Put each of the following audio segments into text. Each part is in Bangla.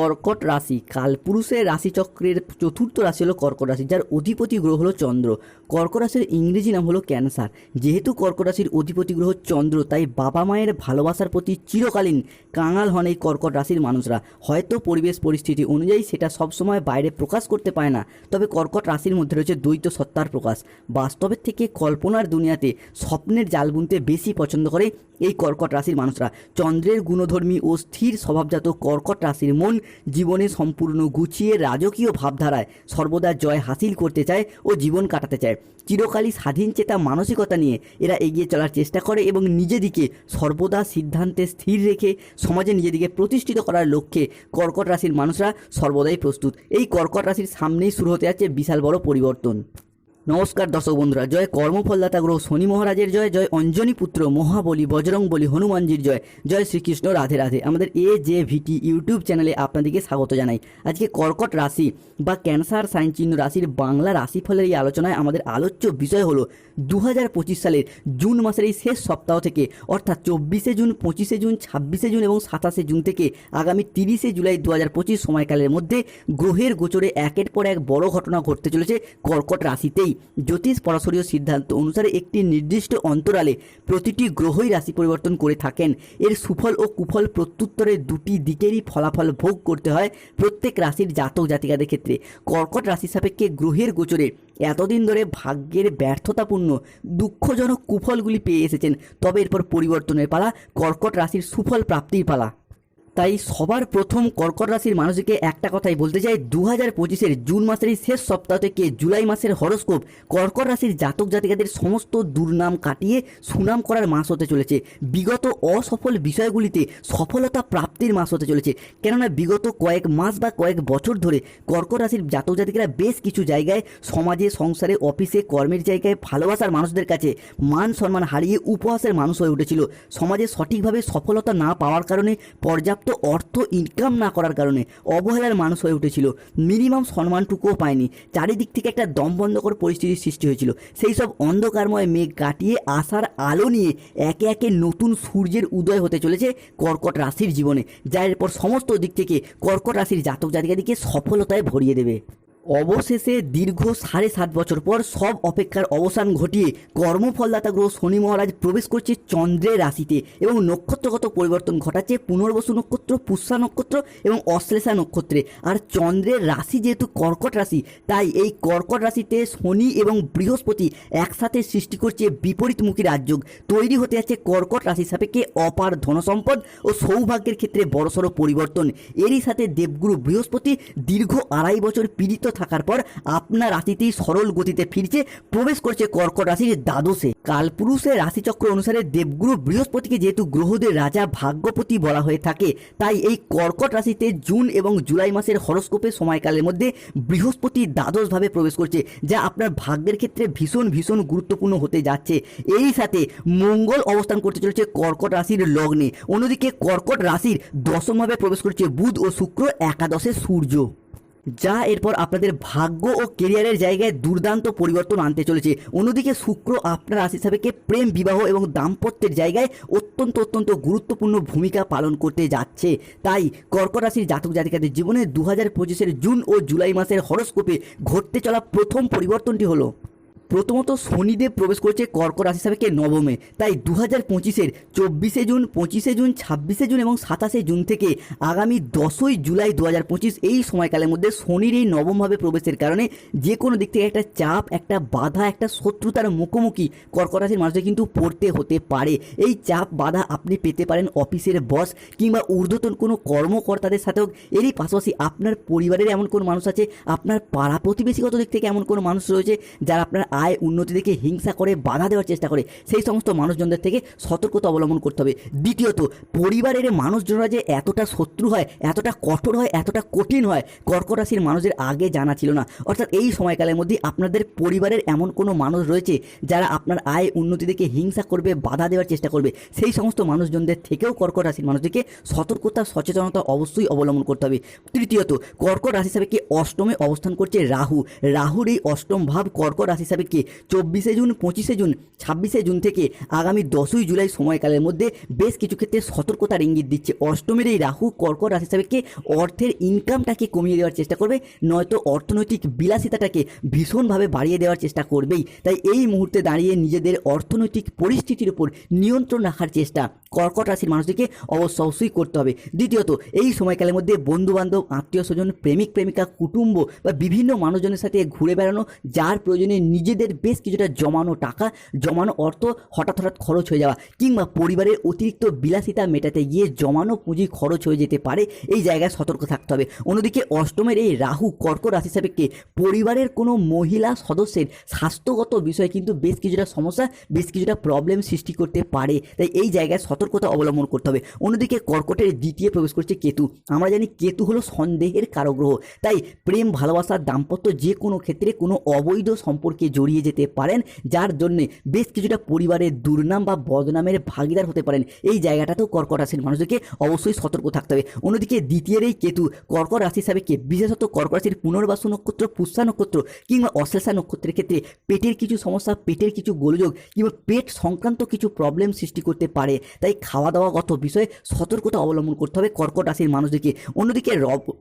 কর্কট রাশি। কালপুরুষের রাশিচক্রের চতুর্থ রাশি হলো কর্কট রাশি, যার অধিপতি গ্রহ হলো চন্দ্র। কর্কট রাশির ইংরেজি নাম হলো ক্যান্সার। যেহেতু কর্কট রাশির অধিপতি গ্রহ চন্দ্র, তাই বাবা মায়ের ভালোবাসার প্রতি চিরকালীন কাঙাল হন এই কর্কট রাশির মানুষরা। হয়তো পরিবেশ পরিস্থিতি অনুযায়ী সেটা সবসময় বাইরে প্রকাশ করতে পারে না, তবে কর্কট রাশির মধ্যে রয়েছে দ্বৈত সত্তার প্রকাশ। বাস্তবের থেকে কল্পনার দুনিয়াতে স্বপ্নের জাল বুনতে বেশি পছন্দ করে এই কর্কট রাশির মানুষরা। চন্দ্রের গুণধর্মী ও স্থির স্বভাবজাত কর্কট রাশির মন জীবনে সম্পূর্ণ গুছিয়ে রাজকীয় ভাবধারায় সর্বদা জয় হাসিল করতে চায় ও জীবন কাটাতে চায়। চিরকালই স্বাধীন চেতা মানসিকতা নিয়ে এরা এগিয়ে চলার চেষ্টা করে এবং নিজেদিকে সর্বদা সিদ্ধান্তে স্থির রেখে সমাজে নিজেদিকে প্রতিষ্ঠিত করার লক্ষ্যে কর্কট রাশির মানুষরা সর্বদাই প্রস্তুত। এই কর্কট রাশির সামনেই শুরু হতে যাচ্ছে বিশাল বড় পরিবর্তন। নমস্কার দর্শক বন্ধুরা, জয় কর্মফলদাতা গ্রহ শনি মহারাজের জয় জয় অঞ্জনী পুত্র মহাবলী বজরং বলি হনুমানজির জয় জয় শ্রীকৃষ্ণ রাধে রাধে। আমাদের এ জে ভিটি ইউটিউব চ্যানেলে আপনাদেরকে স্বাগত জানাই। আজকে কর্কট রাশি বা ক্যান্সার সাইন চিহ্ন রাশির বাংলা রাশিফলের এই আলোচনায় আমাদের আলোচ্য বিষয় হলো দু হাজার পঁচিশ সালের জুন মাসের এই শেষ সপ্তাহ থেকে, অর্থাৎ চব্বিশে জুন, পঁচিশে জুন, ছাব্বিশে জুন এবং সাতাশে জুন থেকে আগামী তিরিশে জুলাই দু হাজার পঁচিশ সময়কালের মধ্যে গ্রহের গোচরে একের পর এক বড় ঘটনা ঘটতে চলেছে কর্কট রাশিতেই। জ্যোতিষ পরাশরীয় সিদ্ধান্ত অনুসারে একটি নির্দিষ্ট অন্তরালে প্রতিটি গ্রহই রাশি পরিবর্তন করে থাকেন। এর সুফল ও কুফল প্রত্যুত্তরে দুটি দিকেরই ফলাফল ভোগ করতে হয় প্রত্যেক রাশির জাতক জাতিকাদের ক্ষেত্রে। কর্কট রাশি সাপেক্ষে গ্রহের গোচরে এতদিন ধরে ভাগ্যের ব্যর্থতাপূর্ণ, দুঃখজনক কুফলগুলি পেয়ে এসেছেন। তবে এরপর পরিবর্তনের পালা, কর্কট রাশির সুফল প্রাপ্তির পালা। তাই সবার প্রথম কর্কট রাশির মানুষকে একটা কথাই বলতে চাই দু হাজার পঁচিশের জুন মাসের শেষ সপ্তাহ থেকে জুলাই মাসের হরস্কোপ কর্কট রাশির জাতক জাতিকাদের সমস্ত দুর্নাম কাটিয়ে সুনাম করার মাস হতে চলেছে। বিগত অসফল বিষয়গুলিতে সফলতা প্রাপ্তির মাস হতে চলেছে। কেননা বিগত কয়েক মাস বা কয়েক বছর ধরে কর্কট রাশির জাতক জাতিকারা বেশ কিছু জায়গায় সমাজে, সংসারে, অফিসে, কর্মের জায়গায় ভালোবাসার মানুষদের কাছে মান সম্মান হারিয়ে উপহাসের মানুষ হয়ে উঠেছিল। সমাজে সঠিকভাবে সফলতা না পাওয়ার কারণে পর্যাপ্ত অর্থ ইনকাম না করার কারণে অবহেলার মানুষ হয়ে উঠেছিল। মিনিমাম সম্মানটুকুও পায়নি। চারিদিক থেকে একটা দমবন্ধকর পরিস্থিতির সৃষ্টি হয়েছিল। সেই সব অন্ধকারময় মেঘ কাটিয়ে আসার আলো নিয়ে একে একে নতুন সূর্যের উদয় হতে চলেছে কর্কট রাশির জীবনে যার এরপর সমস্ত দিক থেকে কর্কট রাশির জাতক জাতিকাদিকে সফলতায় ভরিয়ে দেবে। অবশেষে দীর্ঘ সাড়ে সাত বছর পর সব অপেক্ষার অবসান ঘটিয়ে কর্মফলদাতা গ্রহ শনি মহারাজ প্রবেশ করছে চন্দ্রের রাশিতে এবং নক্ষত্রগত পরিবর্তন ঘটাচ্ছে পুনর্বসু নক্ষত্র, পুষ্যা নক্ষত্র এবং অশ্লেষা নক্ষত্রে। আর চন্দ্রের রাশি যেহেতু কর্কট রাশি, তাই এই কর্কট রাশিতে শনি এবং বৃহস্পতি একসাথে সৃষ্টি করছে বিপরীতমুখী রাজযোগ। তৈরি হতে যাচ্ছে কর্কট রাশির সাপেক্ষে অপার ধনসম্পদ ও সৌভাগ্যের ক্ষেত্রে বড়সড় পরিবর্তন। এরই সাথে দেবগুরু বৃহস্পতি দীর্ঘ আড়াই বছর পীড়িত থাকার পর আপনার রাশিতেই সরল গতিতে ফিরছে, প্রবেশ করছে কর্কট রাশির দ্বাদশে। কালপুরুষের রাশিচক্র অনুসারে দেবগুরু বৃহস্পতিকে যেহেতু গ্রহদের রাজা ভাগ্যপতি বলা হয়ে থাকে, তাই এই কর্কট রাশিতে জুন এবং জুলাই মাসের হরস্কোপের সময়কালের মধ্যে বৃহস্পতি দ্বাদশভাবে প্রবেশ করছে, যা আপনার ভাগ্যের ক্ষেত্রে ভীষণ ভীষণ গুরুত্বপূর্ণ হতে যাচ্ছে। এই সাথে মঙ্গল অবস্থান করতে চলেছে কর্কট রাশির লগ্নে। অন্যদিকে কর্কট রাশির দশমভাবে প্রবেশ করছে বুধ ও শুক্র একাদশে সূর্য। যা এরপর আপনাদের ভাগ্য ও কেরিয়ারের জায়গায় দুর্দান্ত পরিবর্তন আনতে চলেছে। অন্যদিকে শুক্র আপনার রাশি সাপেক্ষে প্রেম, বিবাহ এবং দাম্পত্যের জায়গায় অত্যন্ত অত্যন্ত গুরুত্বপূর্ণ ভূমিকা পালন করতে যাচ্ছে। তাই কর্কট রাশির জাতক জাতিকাদের জীবনে দু হাজার পঁচিশের জুন ও জুলাই মাসের হরস্কোপে ঘটতে চলা প্রথম পরিবর্তনটি হলো। প্রথমত শনিদেব প্রবেশ করছে কর্ক রাশি সাপেক্ষে নবমে। তাই দু হাজার পঁচিশের চব্বিশে জুন, পঁচিশে জুন, ছাব্বিশে জুন এবং সাতাশে জুন থেকে আগামী দশই জুলাই দু হাজার পঁচিশ এই সময়কালের মধ্যে শনির এই নবমভাবে প্রবেশের কারণে যে কোনো দিক থেকে একটা চাপ, একটা বাধা, একটা শত্রুতার মুখোমুখি কর্কট রাশির মানুষদের কিন্তু পড়তে হতে পারে। এই চাপ, বাধা আপনি পেতে পারেন অফিসের বস কিংবা ঊর্ধ্বতন কোনো কর্মকর্তাদের সাথেও। এরই পাশাপাশি আপনার পরিবারের এমন কোনো মানুষ আছে? আপনার পাড়া প্রতিবেশীগত দিক থেকে এমন কোনো মানুষ রয়েছে যারা আপনার আয় উন্নতি দেখে হিংসা করে বাধা দেওয়ার চেষ্টা করে। সেই সমস্ত মানুষজনদের থেকে সতর্কতা অবলম্বন করতে হবে। দ্বিতীয়ত, পরিবারের মানুষজনরা যে এতটা শত্রু হয়, এতটা কঠোর হয়, এতটা কঠিন হয়, কর্কট রাশির মানুষের আগে জানা ছিল না। অর্থাৎ এই সময়কালের মধ্যে আপনাদের পরিবারের এমন কোনো মানুষ রয়েছে, যারা আপনার আয় উন্নতি দেখে হিংসা করবে, বাধা দেওয়ার চেষ্টা করবে। সেই সমস্ত মানুষজনদের থেকেও কর্কট রাশির মানুষদেরকে সতর্কতা, সচেতনতা অবশ্যই অবলম্বন করতে হবে। তৃতীয়ত, কর্কট রাশি সাপেক্ষে অষ্টমে অবস্থান করছে রাহু? রাহুর এই অষ্টম ভাব কর্কট রাশি সাপেক্ষে সাপেক্ষে চব্বিশে জুন, পঁচিশে জুন, ছাব্বিশে জুন থেকে আগামী দশই জুলাই সময়কালের মধ্যে বেশ কিছু ক্ষেত্রে সতর্কতার ইঙ্গিত দিচ্ছে। অষ্টমের এই রাহু কর্কট রাশি সাপেক্ষে অর্থের ইনকামটাকে কমিয়ে দেওয়ার চেষ্টা করবে, নয়তো অর্থনৈতিক বিলাসিতাটাকে ভীষণভাবে বাড়িয়ে দেওয়ার চেষ্টা করবেই। তাই এই মুহূর্তে দাঁড়িয়ে নিজেদের অর্থনৈতিক পরিস্থিতির উপর নিয়ন্ত্রণ রাখার চেষ্টা কর্কট রাশির মানুষদেরকে অবশ্য অবশ্যই করতে হবে। দ্বিতীয়ত, এই সময়কালের মধ্যে বন্ধুবান্ধব আত্মীয় স্বজন প্রেমিক, প্রেমিকা, কুটুম্ব বা বিভিন্ন মানুষজনের সাথে ঘুরে বেড়ানো, যার প্রয়োজনে নিজেদের বেশ কিছুটা জমানো টাকা, জমানো অর্থ হঠাৎ হঠাৎ খরচ হয়ে যাওয়া কিংবা পরিবারের অতিরিক্ত বিলাসিতা মেটাতে গিয়ে জমানো পুঁজি খরচ হয়ে যেতে পারে, এই জায়গায় সতর্ক থাকতে হবে। অন্যদিকে, অষ্টমের এই রাহু কর্কট রাশি সাপেক্ষে পরিবারের কোনো মহিলা সদস্যের স্বাস্থ্যগত বিষয়ে কিন্তু বেশ কিছুটা সমস্যা, বেশ কিছুটা প্রবলেম সৃষ্টি করতে পারে। তাই এই জায়গায় সতর্কতা অবলম্বন করতে হবে। অন্যদিকে কর্কটের দ্বিতীয় প্রবেশ করছে কেতু। আমরা জানি কেতু হলো সন্দেহের কারগ্রহ। তাই প্রেম ভালোবাসার দাম্পত্য যে কোনো ক্ষেত্রে কোনো অবৈধ সম্পর্কে জড়িয়ে যেতে পারেন, যার জন্যে বেশ কিছুটা পরিবারের দুর্নাম বা বদনামের ভাগিদার হতে পারেন। এই জায়গাটাতেও কর্কট রাশির মানুষদেরকে অবশ্যই সতর্ক থাকতে হবে। অন্যদিকে দ্বিতীয়ের এই কেতু কর্কট রাশি হিসাবে কে, বিশেষত কর্কট রাশির পুনর্বাসু নক্ষত্র, পুষ্যা নক্ষত্র কিংবা অশ্লেষা নক্ষত্রের ক্ষেত্রে পেটের কিছু সমস্যা, পেটের কিছু গোলযোগ কিংবা পেট সংক্রান্ত কিছু প্রবলেম সৃষ্টি করতে পারে। তাই খাওয়া দাওয়াগত বিষয়ে সতর্কতা অবলম্বন করতে হবে। কর্কট রাশির মানুষদেরকে। অন্যদিকে রব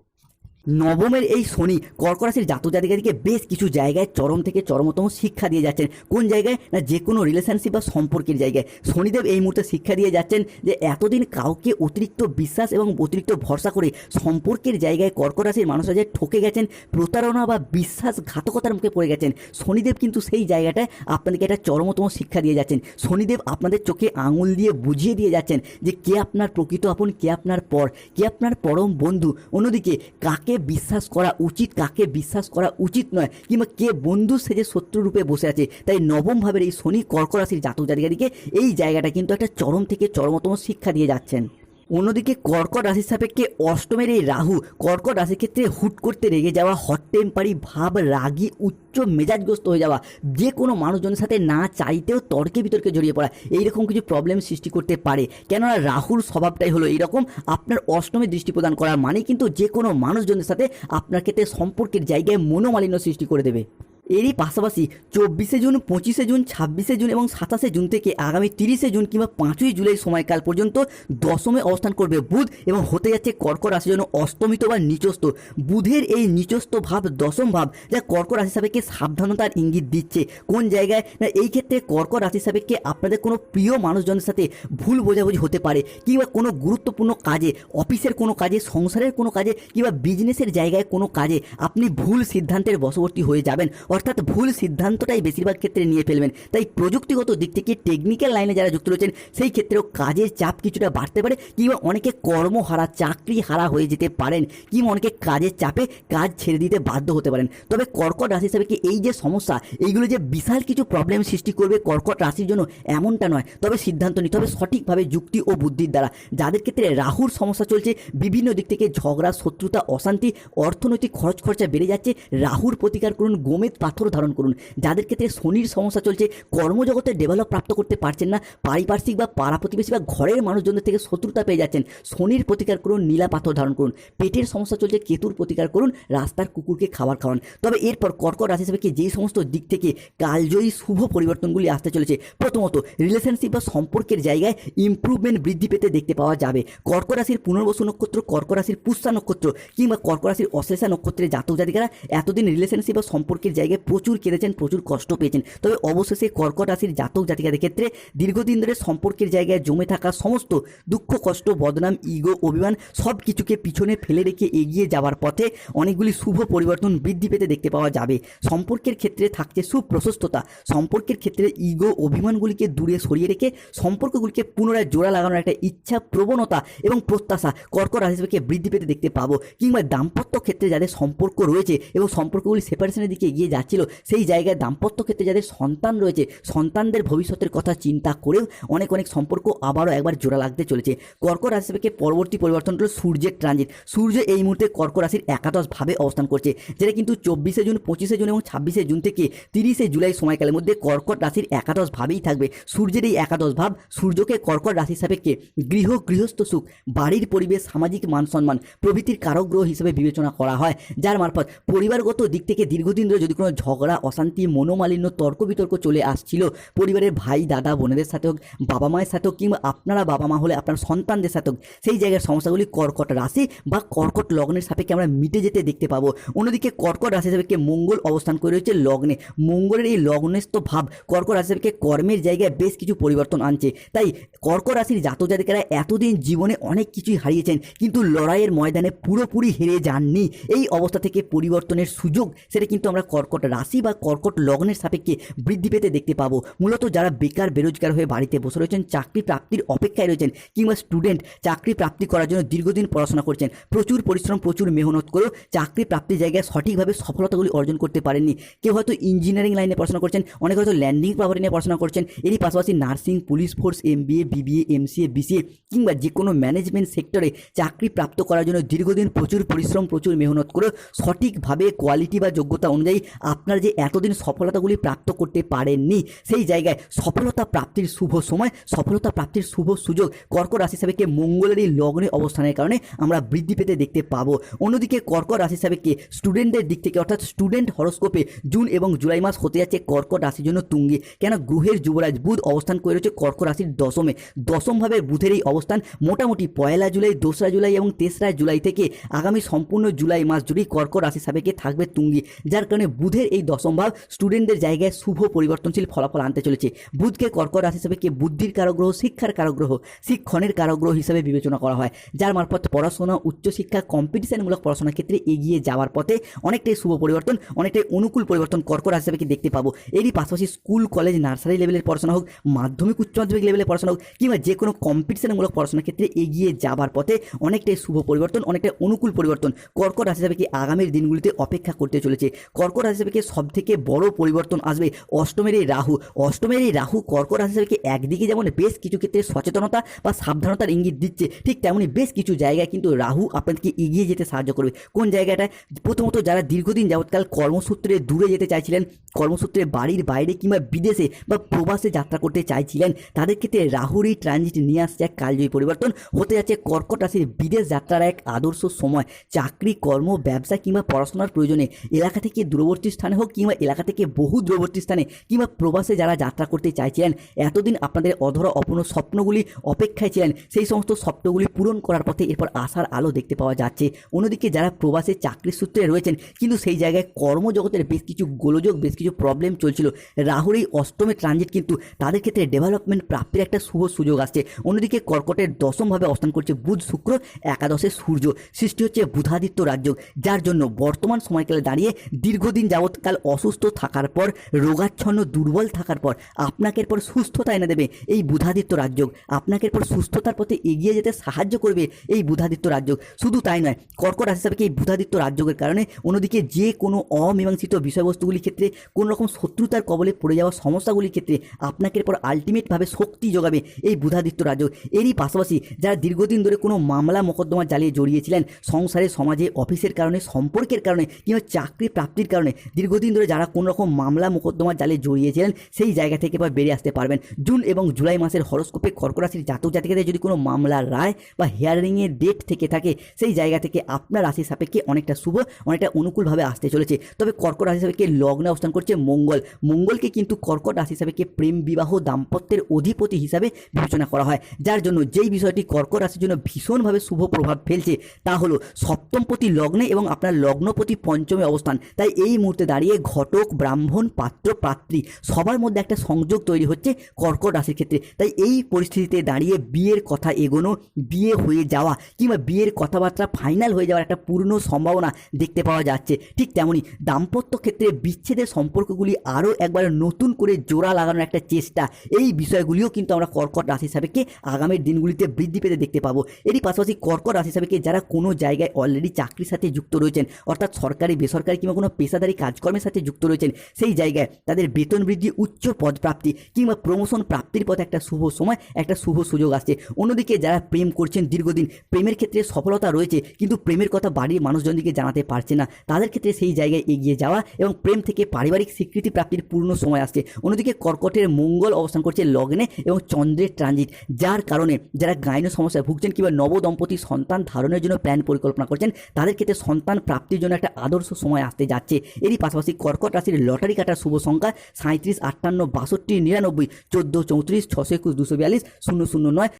নবমের এই শনি কর্কট রাশির জাতক জাতিকাদিকে বেশ কিছু জায়গায় চরম থেকে চরমতম শিক্ষা দিয়ে যাচ্ছেন। কোন জায়গায়? না, যে কোনো রিলেশনশিপ বা সম্পর্কের জায়গায়। শনিদেব এই মুহূর্তে শিক্ষা দিয়ে যাচ্ছেন যে, এতদিন কাউকে অতিরিক্ত বিশ্বাস এবং অতিরিক্ত ভরসা করে সম্পর্কের জায়গায় কর্কট রাশির মানুষরা যে ঠকে গেছেন, প্রতারণা বা বিশ্বাসঘাতকতার মুখে পড়ে গেছেন, শনিদেব কিন্তু সেই জায়গাটায় আপনাদেরকে একটা চরমতম শিক্ষা দিয়ে যাচ্ছেন। শনিদেব আপনাদের চোখে আঙুল দিয়ে বুঝিয়ে দিয়ে যাচ্ছেন যে, কে আপনার প্রকৃত আপন, কে আপনার পর, কে আপনার পরম বন্ধু। অন্যদিকে, কাকে বিশ্বাস করা উচিত, কাকে বিশ্বাস করা উচিত নয়, কিংবা কে বন্ধু সেজে শত্রু রূপে বসে আছে, তাই নবম ভাবের এই শনি কর্করাশির জাতক জাতিকাদিকে এই জায়গাটা কিন্তু একটা চরম থেকে চরমতম শিক্ষা দিয়ে যাচ্ছেন। অন্যদিকে কর্কট রাশির সাপেক্ষে অষ্টমের এই রাহু কর্কট রাশির ক্ষেত্রে হুট করতে রেগে যাওয়া হট টেম্পারি ভাব, রাগী, উচ্চ মেজাজগ্রস্ত হয়ে যাওয়া, যে কোনো মানুষজনের সাথে না চাইতেও তর্কে বিতর্কে জড়িয়ে পড়া, এইরকম কিছু প্রবলেম সৃষ্টি করতে পারে। কেননা রাহুর স্বভাবটাই হলো এইরকম, আপনার অষ্টমে দৃষ্টি প্রদান করার মানে কিন্তু যে কোনো মানুষজনের সাথে আপনার ক্ষেত্রে সম্পর্কের জায়গায় মনোমালিন্য সৃষ্টি করে দেবে। এরই পাশাপাশি চব্বিশে জুন, পঁচিশে জুন, ছাব্বিশে জুন এবং সাতাশে জুন থেকে আগামী তিরিশে জুন কিংবা পাঁচই জুলাই সময়কাল পর্যন্ত দশমে অবস্থান করবে বুধ এবং হতে যাচ্ছে কর্কট রাশির জন্য অস্তমিত বা নিচস্থ। বুধের এই নিচস্থ ভাব, দশম ভাব, যা কর্কট রাশি সাপেক্ষে সাবধানতার ইঙ্গিত দিচ্ছে। কোন জায়গায়? না, এই ক্ষেত্রে কর্কট রাশি সাপেক্ষে আপনাদের কোনো প্রিয় মানুষজনের সাথে ভুল বোঝাবুঝি হতে পারে কিংবা কোনো গুরুত্বপূর্ণ কাজে, অফিসের কোনো কাজে, সংসারের কোনো কাজে কিংবা বিজনেসের জায়গায় কোনো কাজে আপনি ভুল সিদ্ধান্তের বশবর্তী হয়ে যাবেন। অর্থাৎ ভুল সিদ্ধান্তটাই বেশিরভাগ ক্ষেত্রে নিয়ে ফেলবেন। তাই প্রযুক্তিগত দিক থেকে টেকনিক্যাল লাইনে যারা যুক্ত রয়েছেন, সেই ক্ষেত্রেও কাজের চাপ কিছুটা বাড়তে পারে কিংবা অনেকে কর্মহারা চাকরি হারা হয়ে যেতে পারেন কিংবা অনেকে কাজের চাপে কাজ ছেড়ে দিতে বাধ্য হতে পারেন। তবে কর্কট রাশি হিসাবে কি এই যে সমস্যা, এইগুলো যে বিশাল কিছু প্রবলেম সৃষ্টি করবে কর্কট রাশির জন্য এমনটা নয়। তবে সিদ্ধান্ত নিতে হবে সঠিকভাবে যুক্তি ও বুদ্ধির দ্বারা। যাদের ক্ষেত্রে রাহুর সমস্যা চলছে, বিভিন্ন দিক থেকে ঝগড়া, শত্রুতা, অশান্তি, অর্থনৈতিক খরচ খরচা বেড়ে যাচ্ছে, রাহুর প্রতিকার করুন গোমেদ পাথর ধারণ করুন। যাদের ক্ষেত্রে শনির সমস্যা চলছে, কর্মজগতে ডেভেলপ প্রাপ্ত করতে পারছেন না, পারিপার্শ্বিক বা পাড়া প্রতিবেশী বা ঘরের মানুষজনদের থেকে শত্রুতা পেয়ে যাচ্ছেন, শনির প্রতিকার করুন, নীলা পাথর ধারণ করুন। পেটের সমস্যা চলছে, কেতুর প্রতিকার করুন, রাস্তার কুকুরকে খাবার খাওয়ান। তবে এরপর কর্কট রাশি হিসেবে যেই সমস্ত দিক থেকে কালজয়ী শুভ পরিবর্তনগুলি আসতে চলেছে, প্রথমত রিলেশনশিপ বা সম্পর্কের জায়গায় ইমপ্রুভমেন্ট বৃদ্ধি পেতে দেখতে পাওয়া যাবে। কর্ক রাশির পুনর্বসু নক্ষত্র কর্ক রাশির পুষ্যা নক্ষত্র কিংবা কর্ক রাশির অশ্লেষা নক্ষত্রের জাতক জাতিকারা এতদিন রিলেশনশিপ বা সম্পর্কের জায়গায় প্রচুর কেঁদেছেন, প্রচুর কষ্ট পেয়েছেন। তবে অবশেষে কর্কট রাশির জাতক জাতিকাদের ক্ষেত্রে দীর্ঘদিন ধরে সম্পর্কের জায়গায় জমে থাকা সমস্ত দুঃখ, কষ্ট, বদনাম, ইগো, অভিমান সব কিছুকে পিছনে ফেলে রেখে এগিয়ে যাওয়ার পথে অনেকগুলি শুভ পরিবর্তন বৃদ্ধি পেতে দেখতে পাওয়া যাবে। সম্পর্কের ক্ষেত্রে থাকছে সুপ্রশস্ততা। সম্পর্কের ক্ষেত্রে ইগো, অভিমানগুলিকে দূরে সরিয়ে রেখে সম্পর্কগুলিকে পুনরায় জোড়া লাগানোর একটা ইচ্ছা, প্রবণতা এবং প্রত্যাশা কর্কট রাশি হিসেবে বৃদ্ধি পেতে দেখতে পাবো। কিংবা দাম্পত্য ক্ষেত্রে যাদের সম্পর্ক রয়েছে এবং সম্পর্কগুলি সেপারেশনের দিকে এগিয়ে যাচ্ছিল সেই জায়গায় দাম্পত্য ক্ষেত্রে যাদের সন্তান রয়েছে, সন্তানদের ভবিষ্যতের কথা চিন্তা করেও অনেক অনেক সম্পর্ক আবারও একবার জোড়া লাগতে চলেছে। কর্ক রাশি থেকে পরবর্তী পরিবর্তন হলো সূর্যের ট্রানজিট সূর্য এই মুহূর্তে কর্ক রাশির একাদশ ভাবে অবস্থান করছে, যেটা কিন্তু চব্বিশে জুন, পঁচিশে জুন এবং ছাব্বিশে জুন থেকে তিরিশে জুলাই সময়কালের মধ্যে কর্কট রাশির একাদশ ভাবেই থাকবে। সূর্যের এই একাদশ ভাব সূর্যকে কর্কট রাশির সাপেক্ষে গৃহ, গৃহস্থ সুখ, বাড়ির পরিবেশ, সামাজিক মান সম্মান, প্রভৃতির কারক গ্রহ হিসেবে বিবেচনা করা হয়। যার মারফত পরিবারগত দিক থেকে দীর্ঘদিন ধরে যদি কোনো ঝগড়া, অশান্তি, মনোমালিন্য তর্ক বিতর্ক চলে আসছিল পরিবারের ভাই, দাদা, বোনেদের সাথে হোক, বাবা মায়ের সাথে হোক কিংবা আপনারা বাবা মা হলে আপনার সন্তানদের সাথে হোক, সেই জায়গার সমস্যাগুলি কর্কট রাশি বা কর্কট লগ্নের সাপেক্ষে আমরা মিটে যেতে দেখতে পাবো। অন্যদিকে কর্কট রাশি সাপেক্ষে মঙ্গল অবস্থান করে রয়েছে লগ্নে। মঙ্গলের এই লগ্নেস্থ ভাব কর্কট রাশি সাপেক্ষে কর্মের জায়গায় বেশ কিছু পরিবর্তন আনছে। তাই কর্কট রাশির জাতক জাতিকারা এতদিন জীবনে অনেক কিছুই হারিয়েছেন, কিন্তু লড়াইয়ের ময়দানে পুরোপুরি হেরে যাননি। এই অবস্থা থেকে পরিবর্তনের সুযোগ, সেটা কিন্তু আমরা কর্কট রাশি বা কর্কট লগ্নের সাপেক্ষে বৃদ্ধি পেতে দেখতে পাবো। মূলত যারা বেকার, বেরোজগার হয়ে বাড়িতে বসে রয়েছেন, চাকরি প্রাপ্তির অপেক্ষায় রয়েছেন কিংবা স্টুডেন্ট চাকরি প্রাপ্তি করার জন্য দীর্ঘদিন পড়াশোনা করছেন, প্রচুর পরিশ্রম, প্রচুর মেহনত করেও চাকরি প্রাপ্তির জায়গায় সঠিকভাবে সফলতাগুলি অর্জন করতে পারেননি। কেউ হয়তো ইঞ্জিনিয়ারিং লাইনে পড়াশোনা করছেন, অনেকে হয়তো ল্যান্ডিং প্রপার্টি নিয়ে পড়াশোনা করছেন, এরই পাশাপাশি nursing police force M MBA BBA MCA BCA কিংবা যে কোনো ম্যানেজমেন্ট সেক্টরে চাকরি প্রাপ্ত করার জন্য দীর্ঘদিন প্রচুর পরিশ্রম, প্রচুর মেহনত করে সঠিকভাবে কোয়ালিটি বা যোগ্যতা অনুযায়ী আপনার যে এতদিন সফলতাগুলি প্রাপ্ত করতে পারেননি, সেই জায়গায় সফলতা প্রাপ্তির শুভ সময়, সফলতা প্রাপ্তির শুভ সুযোগ কর্কট রাশি সাপেক্ষে মঙ্গলের এই লগ্নে অবস্থানের কারণে আমরা বৃদ্ধি পেতে দেখতে পাবো। অন্যদিকে কর্কট রাশি সাপেক্ষে স্টুডেন্টদের দিক থেকে অর্থাৎ স্টুডেন্ট হরস্কোপে জুন এবং জুলাই মাস হতে যাচ্ছে কর্কট রাশির জন্য তুঙ্গে। কেন? গ্রহের যুবরাজ বুধ অবস্থান করে রয়েছে কর্কট রাশির দশমে। দশমভাবে বুধের এই অবস্থান মোটামুটি পয়লা জুলাই, দোসরা জুলাই এবং তেসরা জুলাই থেকে আগামী সম্পূর্ণ জুলাই মাস জুড়েই কর্কট রাশি সাপেক্ষে থাকবে তুঙ্গি। যার কারণে বুধের এই দশম ভাব স্টুডেন্টদের জায়গায় শুভ পরিবর্তনশীল ফলাফল আনতে চলেছে। বুধকে কর্কট রাশি সাপেক্ষে বুদ্ধির কারগ্রহ, শিক্ষার কারগ্রহ, শিক্ষণের কারগ্রহ হিসেবে বিবেচনা করা হয়। যার মারফত পড়াশোনা, উচ্চশিক্ষা কম্পিটিশনমূলক পড়াশোনার ক্ষেত্রে এগিয়ে যাওয়ার পথে অনেকটাই শুভ পরিবর্তন, অনেকটাই অনুকূল পরিবর্তন কর্কট রাশি সাপেক্ষে দেখতে পাবো। এরই পাশাপাশি স্কুল, কলেজ, নার্সারি লেভেলের পড়াশোনা হোক, মাধ্যমিক, উচ্চ মাধ্যমিক লেভেলের পড়াশোনা হোক, কিংবা যে কোনো কম্পিটিশনমূলক পড়াশোনার ক্ষেত্রে এগিয়ে যাবার পথে অনেকটাই শুভ পরিবর্তন, অনেকটাই অনুকূল পরিবর্তন কর্কট রাশি সাপেক্ষে আগামীর দিনগুলিতে অপেক্ষা করতে চলেছে। কর্কট রাশি সাপেক্ষে সব থেকে বড় পরিবর্তন আসবে অষ্টমের এই রাহু। অষ্টমের এই রাহু কর্কট রাশি সাপেক্ষে একদিকে যেমন বেশ কিছু ক্ষেত্রে সচেতনতা বা সাবধানতার ইঙ্গিত দিচ্ছে, ঠিক তেমনই বেশ কিছু জায়গায় কিন্তু রাহু আপনাদেরকে এগিয়ে যেতে সাহায্য করবে। কোন জায়গাটায়? প্রথমত যারা দীর্ঘদিন যাবৎকাল কর্মসূত্রে দূরে যেতে চাইছিলেন, কর্মসূত্রে বাড়ির বাইরে কিংবা বিদেশে বা প্রবাসে যাত্রা করতে চাইছিলেন, তাদের ক্ষেত্রে রাহুর এই ট্রানজিট নিয়ে আসছে এক কালজয়ী পরিবর্তন। হতে যাচ্ছে কর্কট রাশির বিদেশ যাত্রার এক আদর্শ সময়, চাকরি, কর্ম, ব্যবসা কিংবা পড়াশোনার প্রয়োজনে এলাকা থেকে দূরবর্তী স্থানে হোক কিংবা এলাকা থেকে বহু দূরবর্তী স্থানে কিংবা প্রবাসে যারা যাত্রা করতে চাইছিলেন, এতদিন আপনাদের অধরা অপূর্ণ স্বপ্নগুলি অপেক্ষায় ছিলেন, সেই সমস্ত স্বপ্নগুলি পূরণ করার পথে এরপর আশার আলো দেখতে পাওয়া যাচ্ছে। অন্যদিকে যারা প্রবাসে চাকরির সূত্রে রয়েছেন, কিন্তু সেই জায়গায় কর্মজগতের বেশ কিছু গোলযোগ, বেশ কিছু প্রবলেম চলছিল। রাহুর এই অষ্টমে ট্রানজিট কিন্তু তাদের ক্ষেত্রে ডেভেলপমেন্ট প্রাপ্তির একটা শুভ সুযোগ আসছে। অন্যদিকে কর্কটের দশমভাবে অবস্থান করছে বুধ, শুক্র, একাদশে সূর্য। সৃষ্টি হচ্ছে বুধাদিত্য রাজ্য যার জন্য বর্তমান সময়কালে দাঁড়িয়ে দীর্ঘদিন যাবৎকাল অসুস্থ থাকার পর, রোগাচ্ছন্ন, দুর্বল থাকার পর আপনাকে এরপর সুস্থতা এনে দেবে এই বুধাদিত্য রাজ্য আপনাকে এরপর সুস্থতার পথে এগিয়ে যেতে সাহায্য করবে এই বুধাদিত্য রাজ্য শুধু তাই নয়, কর্কট রাশি সাপেক্ষে এই বুধাদিত্য রাজ্যের কারণে অন্যদিকে যে কোনো অমীমাংসিত বিষয়বস্তুগুলির ক্ষেত্রে, কোনো রকম শত্রুতার কবলে পড়ে যাওয়া সমস্যাগুলির ক্ষেত্রে আপনাকে এরপর আলটিমেটভাবে শক্তি যোগাবে এই বুধাদিত্য রাজ্য এরই পাশাপাশি যারা দীর্ঘদিন ধরে কোনো মামলা মোকদ্দমা জ্বালিয়ে জড়িয়েছিলেন, সংসারে, সমাজে, অফিসের কারণে, সম্পর্কের কারণে কিংবা চাকরি প্রাপ্তির কারণে দীর্ঘদিন ধরে যারা কোনো রকম মামলা মোকদ্দমা জালে জড়িয়েছিলেন, সেই জায়গা থেকে এবার বেরিয়ে আসতে পারবেন। জুন এবং জুলাই মাসের হরস্কোপে কর্কট রাশির জাতক জাতিকাদের যদি কোনো মামলার রায় বা হিয়ারিংয়ের ডেট থেকে থাকে, সেই জায়গা থেকে আপনার রাশির সাপেক্ষে অনেকটা শুভ, অনেকটা অনুকূলভাবে আসতে চলেছে। তবে কর্কট রাশি সাপেক্ষে লগ্নে অবস্থান করছে মঙ্গল। মঙ্গলকে কিন্তু কর্কট রাশি সাপেক্ষে প্রেম, বিবাহ, দাম্পত্যের অধিপতি হিসাবে বিবেচনা করা হয়। যার জন্য যেই বিষয়টি কর্কট রাশির জন্য ভীষণভাবে শুভ প্রভাব ফেলছে, তা হলো সপ্তমপতি লগ্নে এবং আপনার লগ্নপতি পঞ্চমে অবস্থান। তাই এই মুহূর্তে দাঁড়িয়ে ঘটক, ব্রাহ্মণ, পাত্র, পাত্রী সবার মধ্যে একটা সংযোগ তৈরি হচ্ছে কর্কট রাশির ক্ষেত্রে। তাই এই পরিস্থিতিতে দাঁড়িয়ে বিয়ের কথা এগোনো, বিয়ে হয়ে যাওয়া কিংবা বিয়ের কথাবার্তা ফাইনাল হয়ে যাওয়ার একটা পূর্ণ সম্ভাবনা দেখতে পাওয়া যাচ্ছে। ঠিক তেমনই দাম্পত্য ক্ষেত্রে বিচ্ছেদের সম্পর্কগুলি আরও একবার নতুন করে জোড়া লাগানোর একটা চেষ্টা। এই বিষয়গুলিও কিন্তু আমরা কর্কট রাশি সাপেক্ষে আগামীর দিনগুলিতে বৃদ্ধি পেতে দেখতে পাবো। এরই পাশাপাশি কর্কট রাশি সাপেক্ষে যারা কোনো জায়গায় অলরেডি চাকরির সাথে যুক্ত রয়েছেন, অর্থাৎ সরকারি, বেসরকারি কিংবা কোনো পেশাদারি কাজকর্মের সাথে যুক্ত রয়েছেন, সেই জায়গায় তাদের বেতন বৃদ্ধি, উচ্চ পদ প্রাপ্তি কিংবা প্রমোশন প্রাপ্তির পথে একটা শুভ সময়, একটা শুভ সুযোগ আসছে। অন্যদিকে যারা প্রেম করছেন, দীর্ঘদিন প্রেমের ক্ষেত্রে সফলতা রয়েছে, কিন্তু প্রেমের কথা বাড়ির মানুষজনদিকে জানাতে পারছে না। তাদের ক্ষেত্রে সেই জায়গায় এগিয়ে যাওয়া এবং প্রেম থেকে পারিবারিক স্বীকৃতি প্রাপ্তির পূর্ণ সময় আসছে। অন্যদিকে কর্কটের মঙ্গল অবস্থান করছে লগ্নে এবং চন্দ্রের ট্রানজিট, যার কারণে যারা গাইনো সমস্যায় ভুগছেন কিংবা নবদম্পতি সন্তান ধারণের জন্য প্ল্যান পরিকল্পনা করছেন, তাদের ক্ষেত্রে সন্তান প্রাপ্তির জন্য একটা আদর্শ সময় আসতে যাচ্ছে। এরই পাশাপাশি কর্কট রাশির লটারি কাটার শুভ সংখ্যা সাঁত্রিশ আটান্ন, বাষট্টি, নিরানব্বই, চোদ্দ, চৌত্রিশ, ছশো একুশ, দুশো বিয়াল্লিশ, শূন্য শূন্য নয়